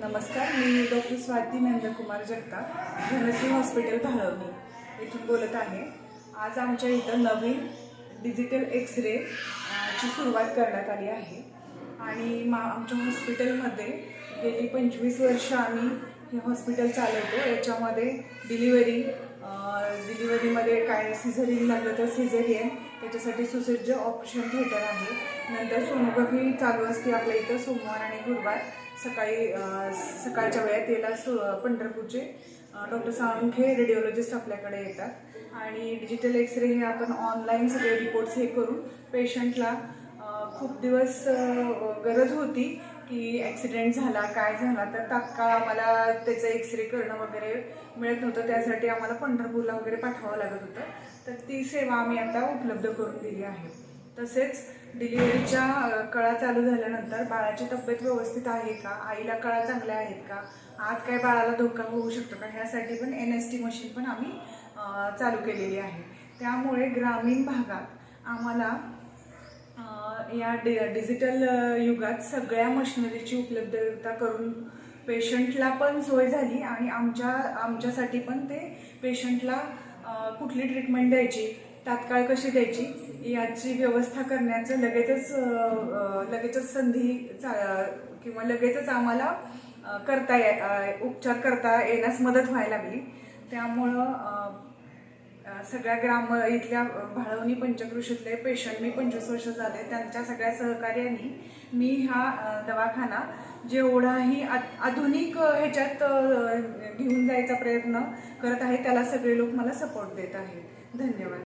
नमस्कार मी doctor Swati Nandkumar Jagtap Dhanashree hospital Bhalwani येथून बोलत आहे. आज आमच्या इथं नवीन डिजिटल एक्स रे ची सुरुवात करण्यात आली आहे. आणि मा आमच्या हॉस्पिटलमध्ये गेली पंचवीस वर्ष आम्ही हे हॉस्पिटल चालवतो. याच्यामध्ये डिलिव्हरी डिलिव्हरी काय सिझरिन लागलं तर सिझरियन त्याच्यासाठी सुसज्ज ऑप्शन थिएटर आहे. नंतर सोनोग्राफी चालू असते आपल्या इथं सोमवार आणि गुरुवार. सकाळी सकाळच्या वेळेत याला सु पंढरपूरचे डॉक्टर साळुंखे रेडिओलॉजिस्ट आपल्याकडे येतात. आणि डिजिटल एक्सरे हे आपण ऑनलाईन सगळे रिपोर्ट्स हे करून पेशंटला खूप दिवस गरज होती. की ॲक्सिडेंट झाला काय झाला तर तात्काळ आम्हाला त्याचं एक्सरे करणं वगैरे मिळत नव्हतं. त्यासाठी आम्हाला पंढरपूरला वगैरे पाठवावं लागत होतं. तर ती सेवा आम्ही आता उपलब्ध करून दिली आहे. तसेच डिलिव्हरीच्या कळा चालू झाल्यानंतर बाळाची तब्येत व्यवस्थित आहे का? आईला कळा चांगल्या आहेत का? आत काय बाळाला धोका होऊ शकतो का? ह्यासाठी पण एन एस टी मशीन पण आम्ही चालू केलेली आहे. त्यामुळे ग्रामीण भागात आम्हाला या डि डिजिटल युगात सगळ्या मशिनरीची उपलब्धता करून पेशंटला पण सोय झाली आणि आमच्या आमच्यासाठी पण ते पेशंटला कुठली ट्रीटमेंट द्यायची तात्काळ कशी द्यायची याची व्यवस्था करण्याचं लगेचच लगेचच संधी चा किंवा लगेचच आम्हाला करता ये उपचार करता येण्यास मदत व्हायला लागली. त्यामुळं सगळ्या ग्राम इथल्या भाळवणी पंचकृषीतले पेशंट मी पंचवीस वर्ष झाले त्यांच्या सगळ्या सहकार्याने मी हा दवाखाना जेवढाही आ- आधुनिक ह्याच्यात घेऊन जायचा प्रयत्न करत आहे त्याला सगळे लोक मला सपोर्ट देत आहेत. धन्यवाद.